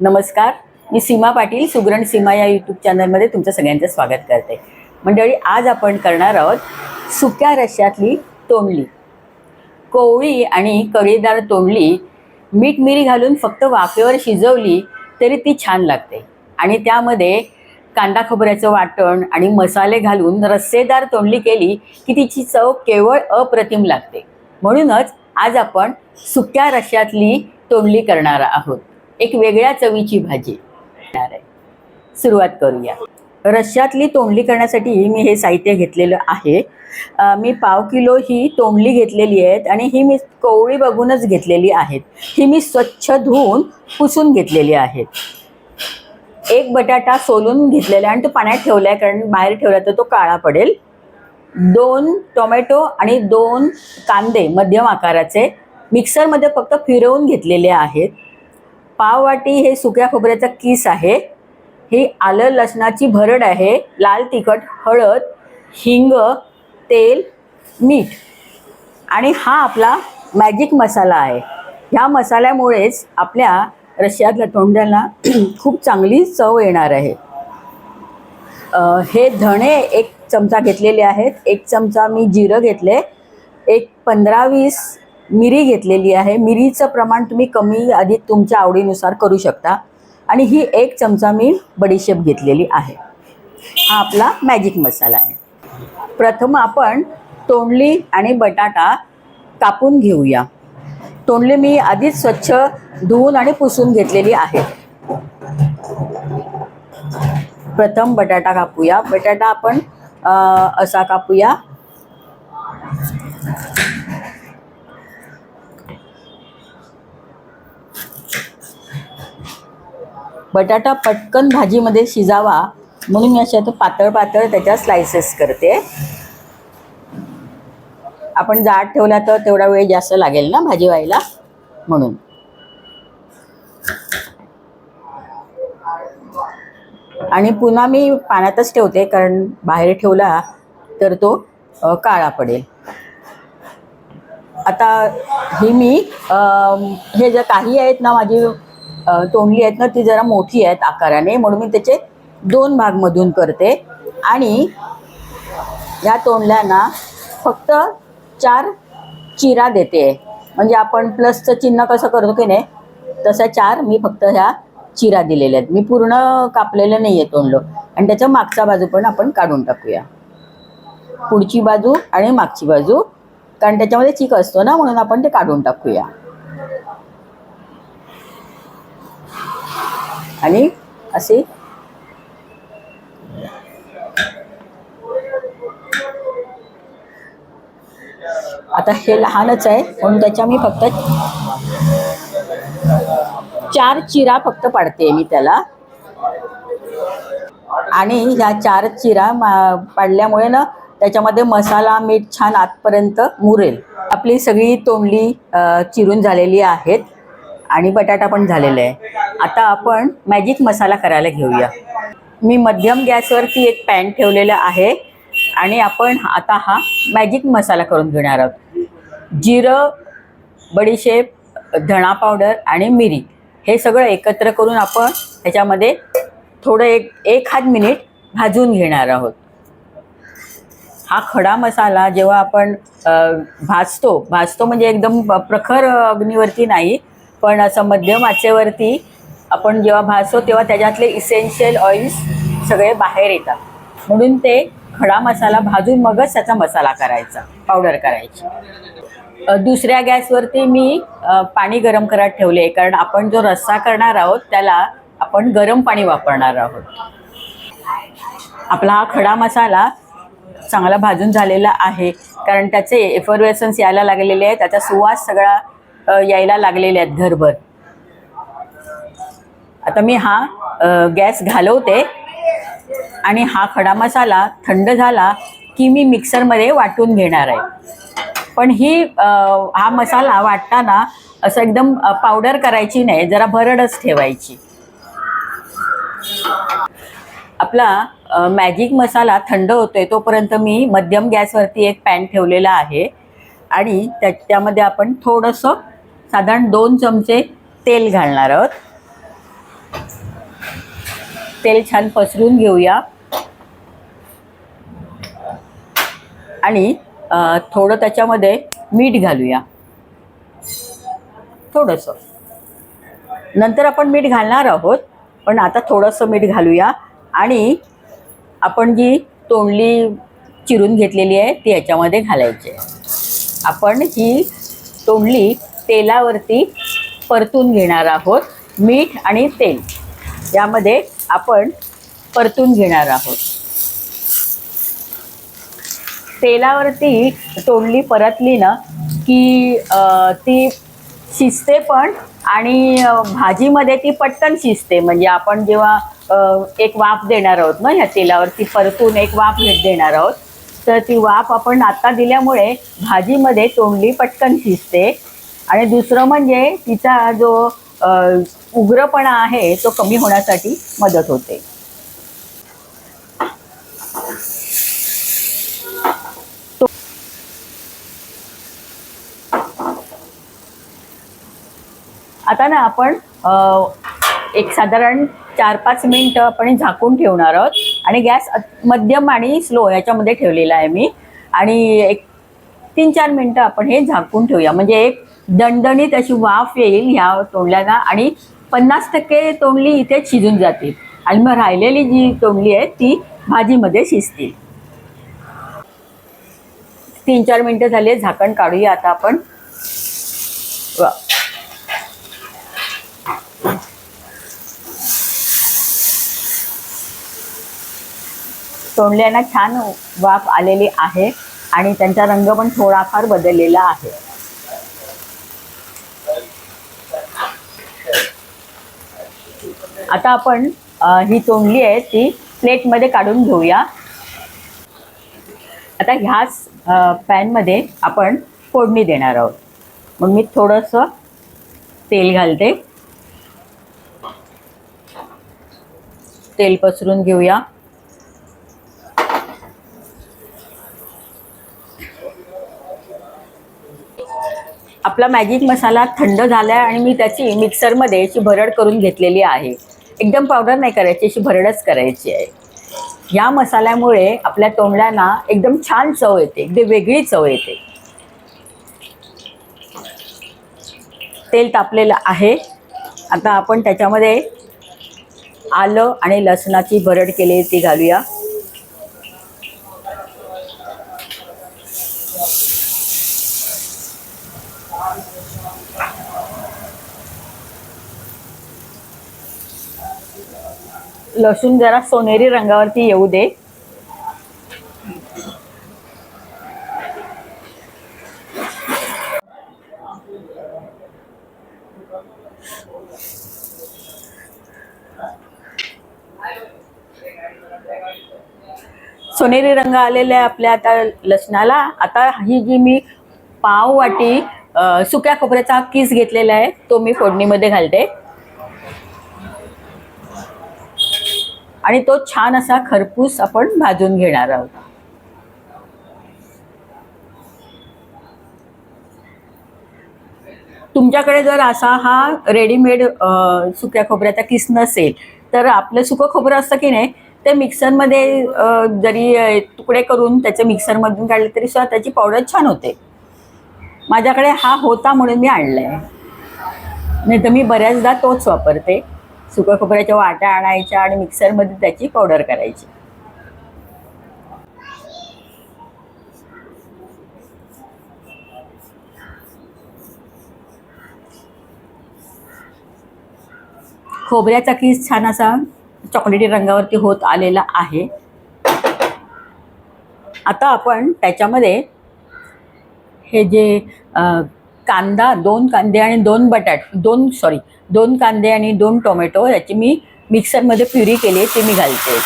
नमस्कार. मी सीमा पाटील सुगरण सीमा या यूट्यूब चॅनलमध्ये तुमचं सगळ्यांचं स्वागत करते. मंडळी आज आपण करणार आहोत सुक्या रश्यातली तोंडली. कोवळी आणि कळीदार तोंडली मीठ मिरी घालून फक्त वाफेवर शिजवली तरी ती छान लागते. आणि त्यामध्ये कांदा खोबऱ्याचं वाटण आणि मसाले घालून रस्सेदार तोंडली केली की तिची चव केवळ अप्रतिम लागते. म्हणूनच आज आपण सुक्या रश्यातली तोंडली करणार आहोत. एक वेगळ्या चवीची भाजी आहे. सुरुवात करूया. रश्श्यातली तोंडली करण्यासाठी मी हे साहित्य घेतलेलं आहे. मी पाव किलो ही तोंडली घेतलेली आहेत आणि ही मी कोवळी बघूनच घेतलेली आहेत. ही मी स्वच्छ धुवून पुसून घेतलेली आहेत. एक बटाटा सोलून घेतलेला आहे आणि तो पाण्यात ठेवला आहे कारण बाहेर ठेवला तर तो काळा पडेल. दोन टोमॅटो आणि दोन कांदे मध्यम आकाराचे. मिक्सरमध्ये फक्त फिरवून घेतलेले आहेत. पाववाटी हे सुक्या खोबऱ्याचा किस आहे. ही आलं लसणाची भरड आहे. लाल तिखट हळद हिंग तेल मीठ. आणि हा आपला मॅजिक मसाला आहे. ह्या मसाल्यामुळेच आपल्या रशियातल्या तोंड्याला खूप चांगली चव येणार आहे. हे धणे एक चमचा घेतलेले आहेत. एक चमचा मी जिरं घेतले. एक पंधरा वीस मिरी घेतलेली आहे. मिरीचं प्रमाण तुम्ही कमी अधिक तुमच्या आवडीनुसार करू शकता. आणि ही एक चमचा मी बडीशेप घेतलेली आहे. हा आपला मॅजिक मसाला आहे. प्रथम आपण तोंडली आणि बटाटा कापून घेऊया. तोंडली मी आधीच स्वच्छ धुवून आणि पुसून घेतलेली आहे. प्रथम बटाटा कापूया. बटाटा आपण असा कापूया. बटाटा पटकन भाजीमध्ये शिजावा. म्हणून मी अशा तो पातळ पातळ त्याच्या स्लायसेस करते. आपण जाड ठेवला तर तेवढा वेळ जास्त लागेल ना भाजी व्हायला? म्हणून. आणि पुन्हा मी पाण्यातच ठेवते कारण बाहेर ठेवला तर तो काळा पडेल. आता ही मी हे जे काही आहेत ना माझी तोंडली आहेत ना ती जरा मोठी आहेत आकाराने म्हणून मी त्याचे दोन भागमधून करते. आणि या तोंडल्यांना फक्त चार चिरा देते. म्हणजे आपण प्लसचं चिन्ह कसं करतो की नाही तसं चार मी फक्त ह्या चिरा दिलेल्या आहेत. मी पूर्ण कापलेलं नाही आहे तोंडलं. आणि त्याच्या मागचा बाजू पण आपण काढून टाकूया. पुढची बाजू आणि मागची बाजू. कारण त्याच्यामध्ये चिक असतो ना म्हणून आपण ते काढून टाकूया. आणि असे आता हे लहानच आहे म्हणून त्याच्या मी फक्त चार चिरा फक्त पाडते मी त्याला. आणि ह्या चार चिरा पाडल्यामुळे ना त्याच्यामध्ये मसाला मीठ छान आतपर्यंत मुरेल. आपली सगळी तोंडली चिरून झालेली आहेत. आणि बटाटा पण झालेला आहे. आता आपण मॅजिक मसाला करायला घेऊया. मी मध्यम गॅसवरती एक पॅन ठेवलेलं आहे आणि आपण आता हा मॅजिक मसाला करून घेणार आहोत. जिरं बडीशेप धणा पावडर आणि मिरी हे सगळं एकत्र करून आपण त्याच्यामध्ये थोडं एक एक मिनिट भाजून घेणार आहोत. हा खडा मसाला जेव्हा आपण भाजतो भाजतो म्हणजे एकदम प्रखर अग्नीवरती नाही पण असं मध्यम आचेवरती आपण जेव्हा भासतो तेव्हा त्याच्यातले इसेन्शियल ऑइल्स सगळे बाहेर येतात. म्हणून ते खडा मसाला भाजून मगच त्याचा मसाला करायचा पावडर करायची. दुसऱ्या गॅसवरती मी पाणी गरम करत ठेवले कारण आपण जो रस्सा करणार आहोत त्याला आपण गरम पाणी वापरणार आहोत. आपला हा खडा मसाला चांगला भाजून झालेला आहे कारण त्याचे एफरवेसन्स यायला लागलेले आहे त्याचा सुवास सगळा यायला लागलेले आहेत घरभर. आता मी हा गॅस घालवते आणि हा खडा मसाला थंड झाला की मी मिक्सरमध्ये वाटून घेणार आहे. पण ही हा मसाला वाटताना असं एकदम पावडर करायची नाही जरा भरडच ठेवायची. आपला मॅजिक मसाला थंड होतोय तोपर्यंत मी मध्यम गॅसवरती एक पॅन ठेवलेला आहे. आणि त्या त्यामध्ये आपण थोडंसं साधारण दोन चमचे तेल घालणार आहोत. तेल छान पसरून घेऊया. आणि थोडं त्याच्यामध्ये मीठ घालूया. थोडंसं. नंतर आपण मीठ घालणार आहोत पण आता थोडंसं मीठ घालूया. आणि आपण जी तोंडली चिरून घेतलेली आहे ती याच्यामध्ये घालायची आहे. आपण ही तोंडली तेलावरती परतून घेणार आहोत. मीठ आणि तेल. यामध्ये आपण परतून घेणार आहोत. तेलावरती तोंडली परतली ना की ती शिजते पण आणि भाजीमध्ये ती पटकन शिजते. म्हणजे आपण जेव्हा एक वाफ देणार आहोत ना ह्या तेलावरती परतून एक वाफ घेत देणार आहोत. तर ती वाफ आपण आता दिल्यामुळे भाजीमध्ये तोंडली पटकन शिजते. आणि दुसरं म्हणजे तिचा जो उग्रपणा आहे तो कमी होण्यासाठी मदत होते. आता ना आपण एक साधारण चार पाच मिनिट आपण झाकून ठेवणार आहोत. आणि गॅस मध्यम आणि स्लो याच्यामध्ये ठेवलेला आहे मी. आणि एक तीन चार मिनटं आपण हे झाकून ठेवूया. म्हणजे एक दणदणीत अशी वाफ येईल ह्या तोंडल्याना आणि पन्नास टक्के तोंडली इथे शिजून जातील. आणि मग राहिलेली जी तोंडली आहे ती भाजीमध्ये शिजतील. तीन चार मिनटं झाले झाकण काढूया आता आपण. तोंडल्यांना छान वाफ आलेली आहे. आणि त्यांचा रंग पण थोडाफार बदललेला आहे. आता आपण ही तोंडली आहे ती प्लेटमध्ये काढून घेऊया. आता ह्याच पॅनमध्ये आपण फोडणी देणार आहोत. मग मी थोडंसं तेल घालते. तेल पसरून घेऊया. आपला मॅजिक मसाला थंड झाला आहे आणि मी त्याची मिक्सरमध्ये अशी भरड करून घेतलेली आहे. एकदम पावडर नाही करायची अशी भरडच करायची आहे. या मसाल्यामुळे आपल्या तोंडल्यांना एकदम छान चव येते एकदम वेगळी चव येते. तेल तापलेलं आहे. आता आपण त्याच्यामध्ये आलं आणि लसणाची भरड केली ती घालूया. लसूण जरा सोनेरी रंगावरती येऊ दे. सोनेरी रंग आलेला आहे आपल्या आता लसणाला. आता ही जी मी पाव वाटी सुक्या खोबऱ्याचा किस घेतलेला आहे तो मी फोडणीमध्ये घालते. आणि तो छान असा खरपूस आपण भाजून घेणार आहोत. तुमच्याकडे जर असा हा रेडीमेड सुक्या खोबऱ्याचा किस नसेल तर आपलं सुकं खोबरं असतं की नाही ते मिक्सरमध्ये जरी तुकडे करून त्याच्या मिक्सरमधून काढले तरी सुद्धा त्याची पावडर छान होते. माझ्याकडे हा होता म्हणून मी आणलाय. नाही तर मी बऱ्याचदा तोच वापरते. सुक्या खोबऱ्याच्या वाट्या आणायच्या आणि मिक्सरमध्ये त्याची पावडर करायची. खोबऱ्याचा किस छान असा चॉकलेटी रंगावरती होत आलेला आहे. आता आपण त्याच्यामध्ये हे जे कांदा दोन कांदे आणि दोन बटाट दोन सॉरी दोन कांदे आणि दोन टोमॅटो याची मी मिक्सरमध्ये प्युरी केली आहे, ती मी घालते.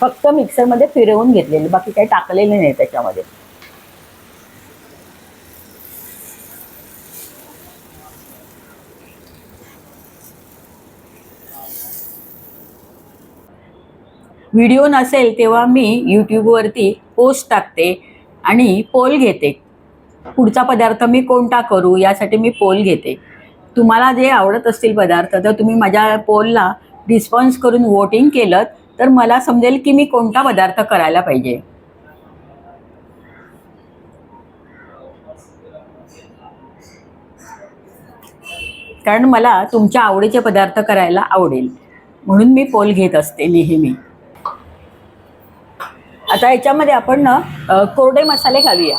फक्त मिक्सरमध्ये फिरवून घेतलेले बाकी काही टाकलेले नाही त्याच्यामध्ये. व्हिडिओ नसेल तेव्हा मी यूट्यूबवरती पोस्ट टाकते. आणि पोल घेते. पुढचा पदार्थ मी कोणता करू यासाठी मी पोल घेते. तुम्हाला जे आवडत असतील पदार्थ तर तुम्ही माझ्या पोलला रिस्पॉन्स करून वोटिंग केलं तर मला समजेल की मी कोणता पदार्थ करायला पाहिजे. कारण मला तुमच्या आवडीचे पदार्थ करायला आवडेल. म्हणून मी पोल घेत असते नेहमी. आता याच्यामध्ये आपण ना कोरडे मसाले घालूया.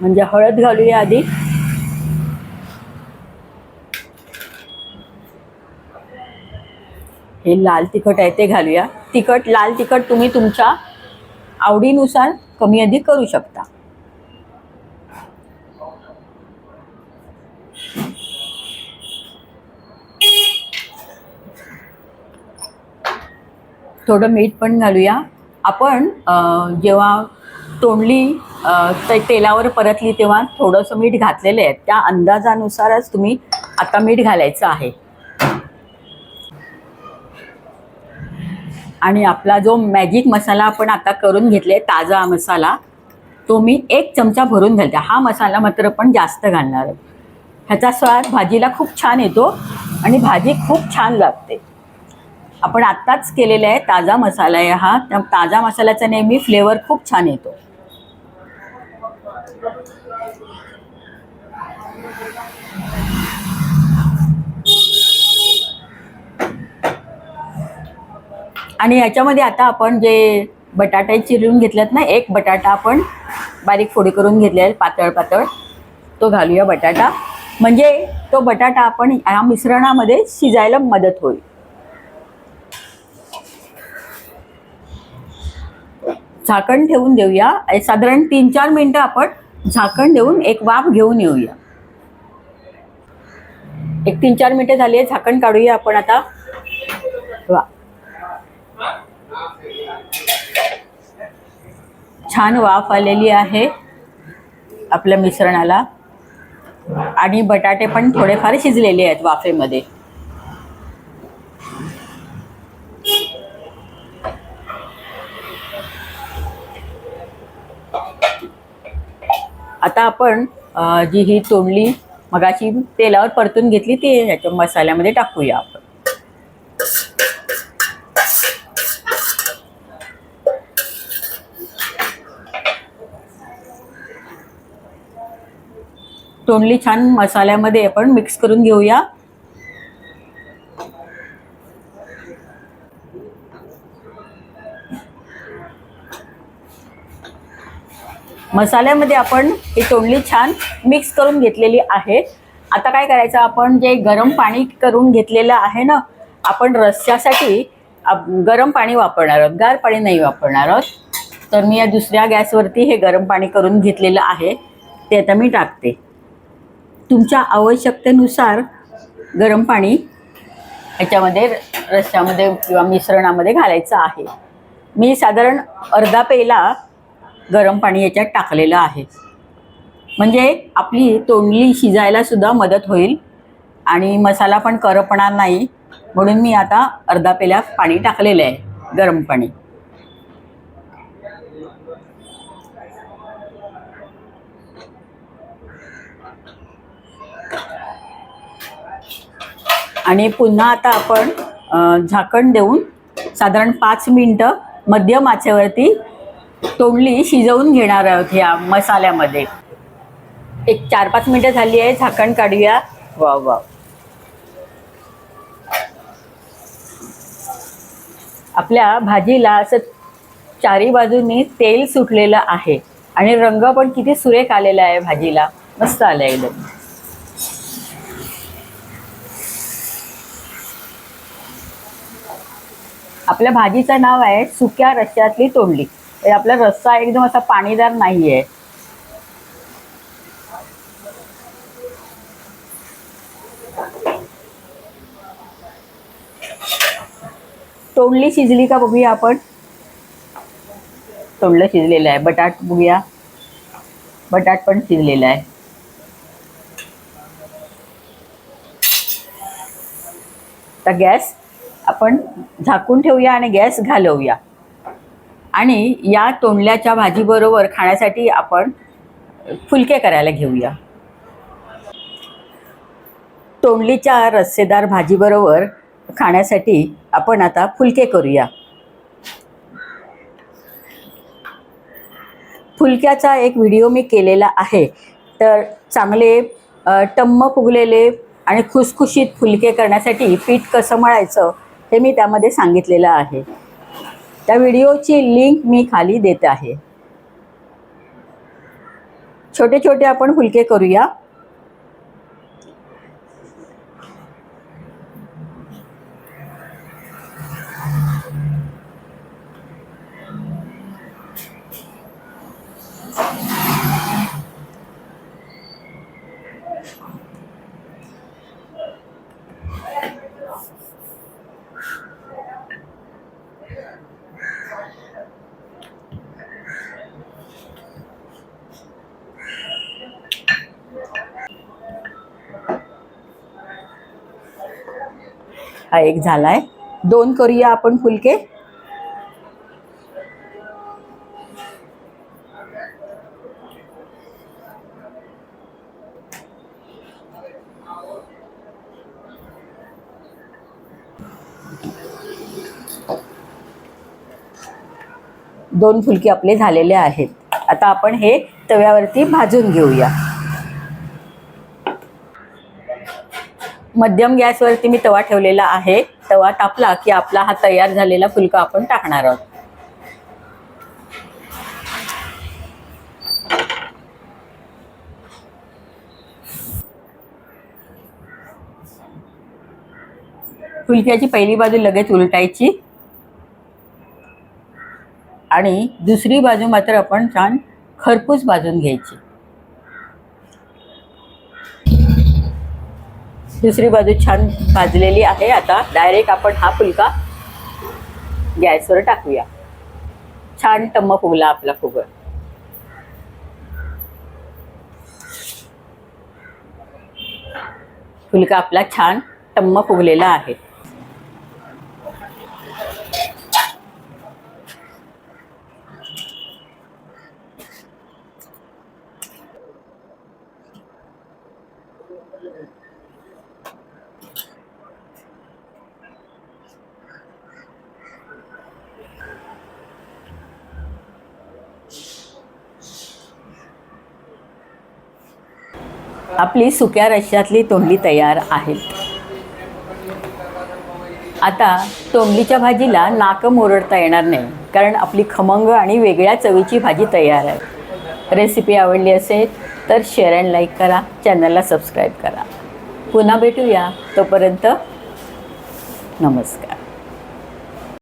म्हणजे हळद घालूया आधी. हे लाल तिखट आहे ते घालूया. तिखट लाल तिखट तुम्ही तुमच्या आवडीनुसार कमी अधिक करू शकता. थोडं मीठ पण घालूया. आपण जेव्हा तोंडली ते तेलावर परतली तेव्हा थोडंसं मीठ घातलेलं आहे. त्या अंदाजानुसारच तुम्ही आता मीठ घालायचं आहे. आणि आपला जो मॅजिक मसाला आपण आता करून घेतले ताजा मसाला तो मी एक चमचा भरून घालते. हा मसाला मात्र पण जास्त घालणार आहे. ह्याचा स्वाद भाजीला खूप छान येतो आणि भाजी खूप छान लागते. आपण आत्ताच केलेला आहे ताजा मसाला आहे हा. त्या ताजा मसाल्याचा नेहमी फ्लेवर खूप छान येतो. आणि याच्यामध्ये आता आपण जे बटाटे चिरून घेतलेत ना एक बटाटा आपण बारीक फोडी करून घेतले आहे पातळ पातळ. तो घालूया बटाटा. म्हणजे तो बटाटा आपण या मिश्रणामध्ये शिजायला मदत होईल. झाकण ठेवून देऊया. साधारण तीन चार मिनटं आपण झाकण देऊन एक वाफ घेऊन येऊया. एक तीन चार मिनटं झाली आहे झाकण काढूया आपण आता. वा. छान वाफ आलेली आहे आपल्या मिश्रणाला. आणि बटाटे पण थोडेफार शिजलेले आहेत वाफेमध्ये. आता आपण जी ही तोंडली मगाची तेलावर परतून घेतली ती ह्याच्या मसाल्यामध्ये टाकूया आपण. तोंडली छान मसाल्यामध्ये आपण मिक्स करून घेऊया. मसाल्यामध्ये आपण ही तोंडली छान मिक्स करून घेतलेली आहे. आता काय करायचं आपण जे गरम पाणी करून घेतलेलं आहे ना आपण रस्स्यासाठी गरम पाणी वापरणार आहोत. गार पाणी नाही वापरणार आहोत. तर मी या दुसऱ्या गॅसवरती हे गरम पाणी करून घेतलेलं आहे. ते आता मी टाकते. तुमच्या आवश्यकतेनुसार गरम पाणी ह्याच्यामध्ये र- रश्श्यामध्ये किंवा मिश्रणामध्ये घालायचं आहे. मी साधारण अर्धा पेला गरम पाणी याच्यात टाकलेलं आहे. म्हणजे आपली तोंडली शिजायला सुद्धा मदत होईल आणि मसाला पण करपणार नाही म्हणून मी आता अर्धा पेला पाणी टाकलेलं आहे गरम पाणी. आणि पुन्हा आता आपण झाकण देऊन साधारण पाच मिनटं मध्यम आचेवरती तोंडली शिजवून घेणार आहोत ह्या मसाल्यामध्ये. एक चार पाच मिनटं झाली आहे झाकण काढूया. वा वा आपल्या भाजीला असं चारी बाजूनी तेल सुटलेलं आहे आणि रंग पण किती सुरेख आलेला आहे भाजीला. मस्त आलं एकदम आपल्या भाजीचं नाव आहे सुक्या रश्श्यातली तोंडली. आपला रस्सा एकदम असा पाणीदार नाही आहे तोंडली शिजली का बघूया आपण? तोंडलं शिजलेलं आहे. बटाट बघूया. बटाट पण शिजलेला आहे. तर गॅस आपण झाकून ठेवूया आणि गॅस घालवूया. आणि या तोंडल्याच्या भाजीबरोबर खाण्यासाठी आपण फुलके करायला घेऊया. तोंडलीच्या रस्सेदार भाजीबरोबर खाण्यासाठी आपण आता फुलके करूया. फुलक्याचा एक व्हिडिओ मी केलेला आहे. तर चांगले टम्म फुगलेले आणि खुसखुशीत फुलके करण्यासाठी पीठ कसं मळायचं हे मी त्यामध्ये सांगितलेलं आहे. त्या व्हिडिओची लिंक मी खाली देत आहे. छोटे छोटे आपण फुलके करूया. हा एक झालाय. दोन करूया आपण फुलके. दोन फुलके आपले झालेले आहेत. आता आपण हे तव्यावरती भाजून घेऊया. मध्यम गॅसवरती मी तवा ठेवलेला आहे. तवा तापला की आपला हा तयार झालेला फुलका आपण टाकणार आहोत. फुलक्याची पहिली बाजू लगेच उलटायची. आणि दुसरी बाजू मात्र आपण छान खरपूस भाजून घ्यायची. दुसरी बाजू छान भाजलेली आहे. आता डायरेक्ट आपण हा फुलका गॅसवर टाकूया. छान टम्म फुगला आपला फुगळ फुलका आपला छान टम्म फुगलेला आहे. आपली सुक्या रश्श्यातली तोंडली तयार आहे. आता तोंडलीच्या भाजीला नाकं मोरडता येणार नाही कारण आपली खमंग आणि वेगळ्या चवीची भाजी तयार आहे. रेसिपी आवडली असेल तर शेअर अँड लाईक करा चॅनलला सबस्क्राईब करा. पुन्हा भेटूया तोपर्यंत नमस्कार.